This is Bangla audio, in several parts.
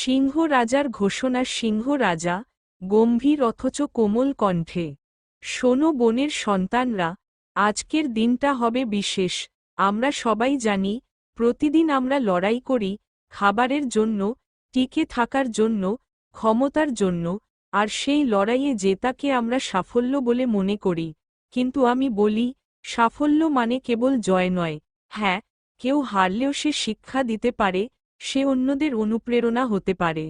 সিংহ রাজার ঘোষণা সিংহ রাজা গম্ভীর অথচ কোমল কণ্ঠে, শোনো বনের সন্তানরা, আজকের দিনটা হবে বিশেষ, আমরা সবাই জানি, প্রতিদিন আমরা লড়াই করি, খাবারের জন্য, টিকে থাকার জন্য, ক্ষমতার জন্য, আর সেই লড়াইয়ে জেতাকে আমরা সাফল্য বলে মনে করি, কিন্তু আমি বলি, সাফল্য মানে কেবল জয় নয় হ্যাঁ কেউ হারলেও সে শিক্ষা দিতে পারে সে অন্যদের অনুপ্রেরণা হতে পারে।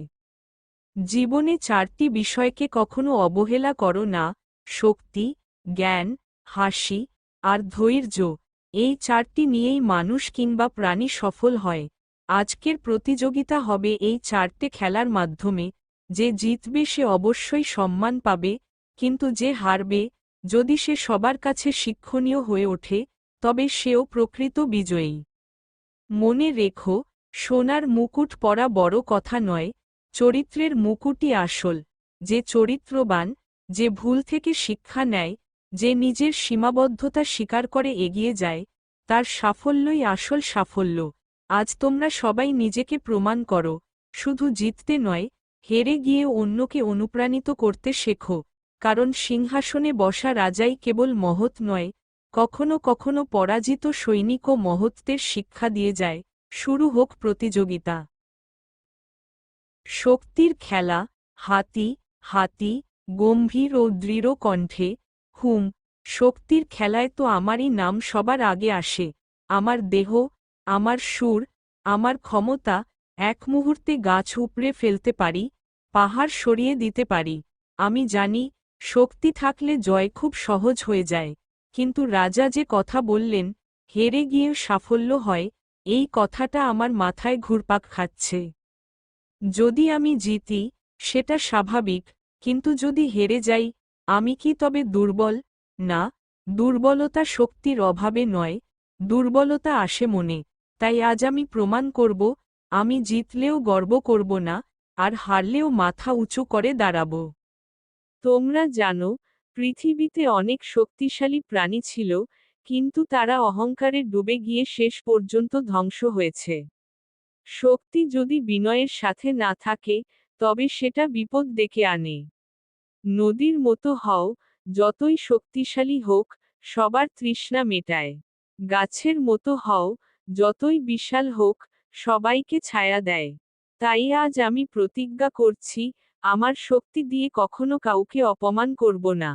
জীবনে চারটি বিষয়কে কখনো অবহেলা করো না, শক্তি, জ্ঞান, হাসি, আর ধৈর্য, এই চারটি নিয়েই মানুষ কিংবা প্রাণী সফল হয়। আজকের প্রতিযোগিতা হবে এই চারটে খেলার মাধ্যমে, যে জিতবে সে অবশ্যই সম্মান পাবে, কিন্তু যে হারবে, যদি সে সবার কাছে শিক্ষণীয় হয়ে ওঠে, তবে সেও প্রকৃত বিজয়ী। মনে রেখো সোনার মুকুট পরা বড় কথা নয়, চরিত্রের মুকুটই আসল। যে চরিত্রবান, যে ভুল থেকে শিক্ষা নেয়, যে নিজের সীমাবদ্ধতা স্বীকার করে এগিয়ে যায়, তার সাফল্যই আসল সাফল্য। আজ তোমরা সবাই নিজেকে প্রমাণ করো, শুধু জিততে নয়, হেরে গিয়ে অন্যকে অনুপ্রাণিত করতে শেখো। কারণ সিংহাসনে বসা রাজাই কেবল মহৎ নয়, কখনো কখনো পরাজিত সৈনিকও মহত্বের শিক্ষা দিয়ে যায়। শুরু হোক প্রতিযোগিতা। শক্তির খেলা, হাতি হাতি, গম্ভীর ও দৃঢ় কণ্ঠে, হুম, শক্তির খেলায় তো আমারই নাম সবার আগে আসে, আমার দেহ, আমার সুর, আমার ক্ষমতা, এক মুহূর্তে গাছ উপড়ে ফেলতে পারি, পাহাড় সরিয়ে দিতে পারি, আমি জানি, শক্তি থাকলে জয় খুব সহজ হয়ে যায়, কিন্তু রাজা যে কথা বললেন, হেরে গিয়ে সাফল্য হয় এই কথাটা আমার মাথায় ঘুরপাক খাচ্ছে। যদি আমি জিতি, সেটা স্বাভাবিক, কিন্তু যদি হেরে যাই, আমি কি তবে দুর্বল? না, দুর্বলতা শক্তির অভাবে নয়, দুর্বলতা আসে মনে, তাই আজ আমি প্রমাণ করব, আমি জিতলেও গর্ব করব না, আর হারলেও মাথা উঁচু করে দাঁড়াব। তোমরা জানো, পৃথিবীতে অনেক শক্তিশালী প্রাণী ছিল কিন্তু তারা অহংকারে ডুবে গিয়ে শেষ পর্যন্ত ধ্বংস হয়েছে। শক্তি যদি বিনয়ের সাথে না থাকে, তবে সেটা বিপদ ডেকে আনে। নদীর মতো হও, যতই শক্তিশালী হোক, সবার তৃষ্ণা মেটায়। গাছের মতো হও, যতই বিশাল হোক, সবাইকে ছায়া দেয়। তাই আজ আমি প্রতিজ্ঞা করছি, আমার শক্তি দিয়ে কখনো কাউকে অপমান করব না।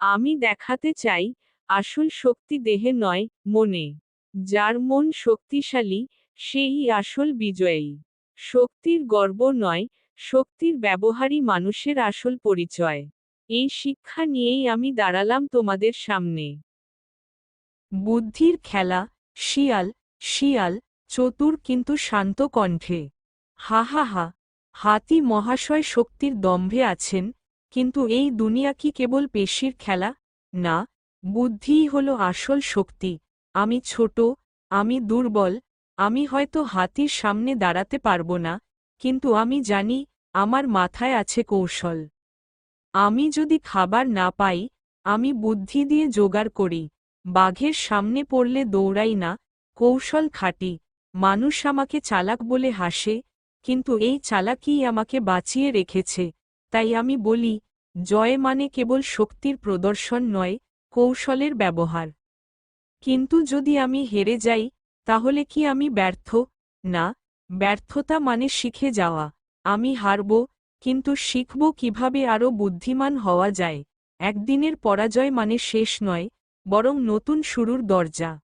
আমি দেখাতে চাই আসল শক্তি দেহে নয়, মনে। যার মন শক্তিশালী, সেই আসল বিজয়ী। শক্তির গর্ব নয়, শক্তির ব্যবহারই মানুষের আসল পরিচয়। এই শিক্ষা নিয়েই আমি দাঁড়ালাম তোমাদের সামনে। বুদ্ধির খেলা, শিয়াল শিয়াল, চতুর কিন্তু শান্ত কণ্ঠে। হা হা হা, হাতি মহাশয় শক্তির দম্ভে আছেন, কিন্তু এই দুনিয়া কি কেবল পেশির খেলা? না বুদ্ধিই হল আসল শক্তি। আমি ছোট, আমি দুর্বল, আমি হয়তো হাতির সামনে দাঁড়াতে পারব না, কিন্তু আমি জানি আমার মাথায় আছে কৌশল। আমি যদি খাবার না পাই, আমি বুদ্ধি দিয়ে জোগাড় করি, বাঘের সামনে পড়লে দৌড়াই না, কৌশল খাটি, মানুষ আমাকে চালাক বলে হাসে, কিন্তু এই চালাকিই আমাকে বাঁচিয়ে রেখেছে, তাই আমি বলি, জয় মানে কেবল শক্তির প্রদর্শন নয় কৌশলের ব্যবহার। কিন্তু যদি আমি হেরে যাই, তাহলে কি আমি ব্যর্থ? না, ব্যর্থতা মানে শিখে যাওয়া। আমি হারব, কিন্তু শিখব কীভাবে আরও বুদ্ধিমান হওয়া যায়? একদিনের পরাজয় মানে শেষ নয়, বরং নতুন শুরুর দরজা।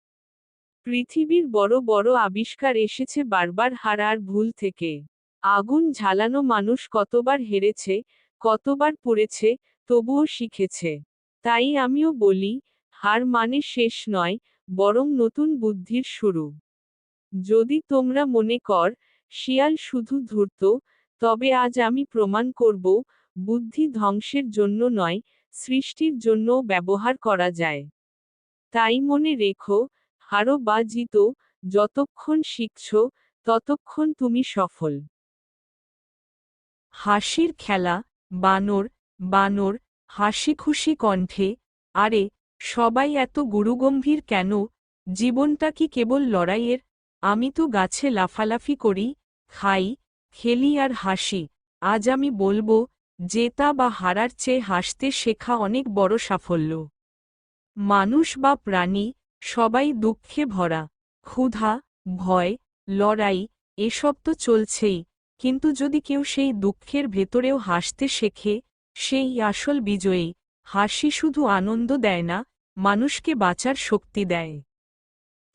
পৃথিবীর বড় বড় আবিষ্কার এসেছে বারবার হার আর ভুল থেকে। আগুন ঝালানো মানুষ কতবার হেরেছে, কতবার পড়েছে, তবুও শিখেছে। তাই আমিও বলি, হার মানে শেষ নয়, বরং নতুন বুদ্ধির শুরু। যদি তোমরা মনে কর, শিয়াল শুধু ধূর্ত, তবে আজ আমি প্রমাণ করব, বুদ্ধি ধ্বংসের জন্য নয়, সৃষ্টির জন্যও ব্যবহার করা যায়। তাই মনে রেখো, হারো বা জিত, যতক্ষণ শিখছ, ততক্ষণ তুমি সফল। হাসির খেলা, বানর বানর হাসি খুশি কণ্ঠে, আরে, সবাই এত গুরুগম্ভীর কেন? জীবনটা কি কেবল লড়াইয়ের? আমি তো গাছে লাফালাফি করি, খাই, খেলি আর হাসি। আজ আমি বলব, জেতা বা হারার চেয়ে হাসতে শেখা অনেক বড় সাফল্য। মানুষ বা প্রাণী, সবাই দুঃখে ভরা। ক্ষুধা, ভয়, লড়াই, এসব তো চলছেই। কিন্তু যদি কেউ সেই দুঃখের ভেতরেও হাসতে শেখে সেই আসল বিজয়ী। হাসি শুধু আনন্দ দেয় না, মানুষকে বাঁচার শক্তি দেয়।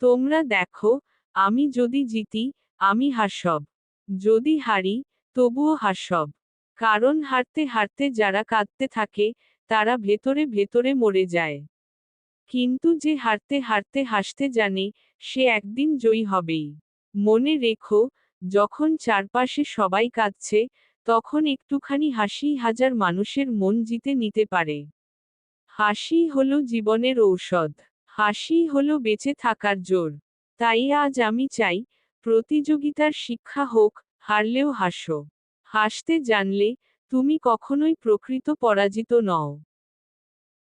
তোমরা দেখো, আমি যদি জিতি, আমি হাসব যদি হারি, তবুও হাসব কারণ হারতে হারতে যারা কাঁদতে থাকে, তারা ভেতরে ভেতরে মরে যায়। কিন্তু যে হারতে হারতে হাসতে জানে, সে একদিন জয়ী হবেই। মনে রেখো, যখন চারপাশে সবাই কাঁদছে তখন একটুখানি হাসি হাজার মানুষের মন জিতে নিতে পারে। হাসি হলো জীবনের ঔষধ। হাসি হলো বেঁচে থাকার জোর। তাই আজ আমি চাই, প্রতিযোগিতার শিক্ষা হোক, হারলেও হাসো। হাসতে জানলে তুমি কখনোই প্রকৃত পরাজিত নও।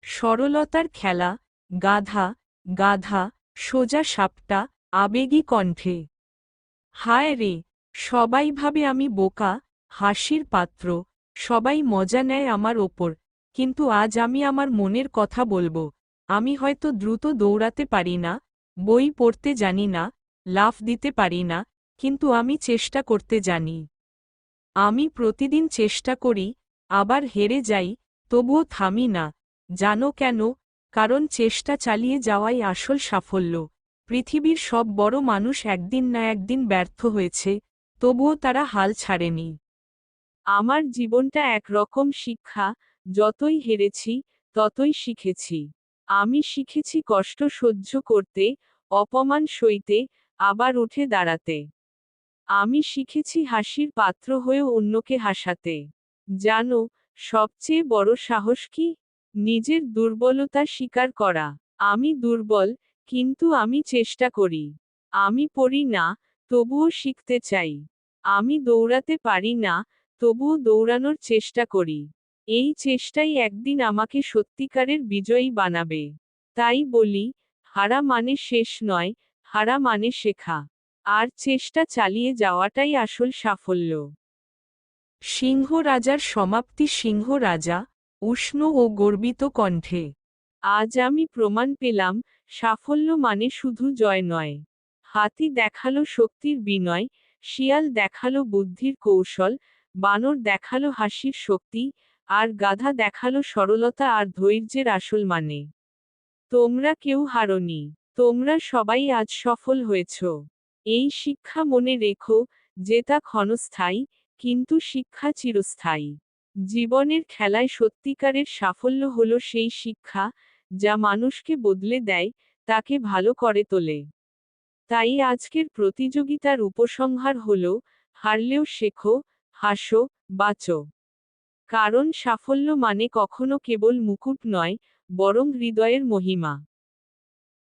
সরলতার খেলা, গাধা গাধা, সোজা সাপটা, আবেগী কণ্ঠে। হায় রে, সবাই ভাবে আমি বোকা হাসির পাত্র, সবাই মজা নেয় আমার ওপর, কিন্তু আজ আমি আমার মনের কথা বলব, আমি হয়তো দ্রুত দৌড়াতে পারি না, বই পড়তে জানি না, লাফ দিতে পারি না, কিন্তু আমি চেষ্টা করতে জানি। আমি প্রতিদিন চেষ্টা করি, আবার হেরে যাই, তবুও থামি না, জানো কেন, কারণ চেষ্টা চালিয়ে যাওয়াই আসল সাফল্য, পৃথিবীর সব বড় মানুষ একদিন না একদিন ব্যর্থ হয়েছে, তবুও তারা হাল ছাড়েনি। আমার জীবনটা একরকম শিক্ষা, যতই হেরেছি, ততই শিখেছি। আমি শিখেছি কষ্ট সহ্য করতে, অপমান সইতে, আবার উঠে দাঁড়াতে। আমি শিখেছি হাসির পাত্র হয়েও অন্যকে হাসাতে। জানো, সবচেয়ে বড় সাহস কি? নিজের দুর্বলতা স্বীকার করা। আমি দুর্বল, কিন্তু আমি চেষ্টা করি। আমি পড়ি না, তবুও শিখতে চাই। আমি দৌড়াতে পারি না তবুও দৌড়ানোর চেষ্টা করি। এই চেষ্টাই একদিন আমাকে সত্যিকারের বিজয়ী বানাবে। তাই বলি, হারা মানে শেষ নয়, হারা মানে শেখা। আর চেষ্টা চালিয়ে যাওয়াটাই আসল সাফল্য। সিংহ রাজার সমাপ্তি সিংহ রাজা, উষ্ণ ও গর্বিত কণ্ঠে। আজ আমি প্রমাণ পেলাম, সাফল্য মানে শুধু জয় নয়। হাতি দেখাল শক্তির বিনয়, শিয়াল দেখাল বুদ্ধির কৌশল বানর দেখাল হাসির শক্তি, আর গাধা দেখাল সরলতা আর ধৈর্যের আসল মানে। তোমরা কেউ হারনি, তোমরা সবাই আজ সফল হয়েছ। এই শিক্ষা মনে রেখো যে তা ক্ষণস্থায়ী, কিন্তু শিক্ষা চিরস্থায়ী। জীবনের খেলায় সত্যিকারের সাফল্য হলো সেই শিক্ষা, যা মানুষকে বদলে দেয়, তাকে ভালো করে তোলে। তাই আজকের প্রতিযোগিতার উপসংহার হল, হারলেও শেখো হাসো বাঁচো। কারণ সাফল্য মানে কখনো কেবল মুকুট নয় বরং হৃদয়ের মহিমা।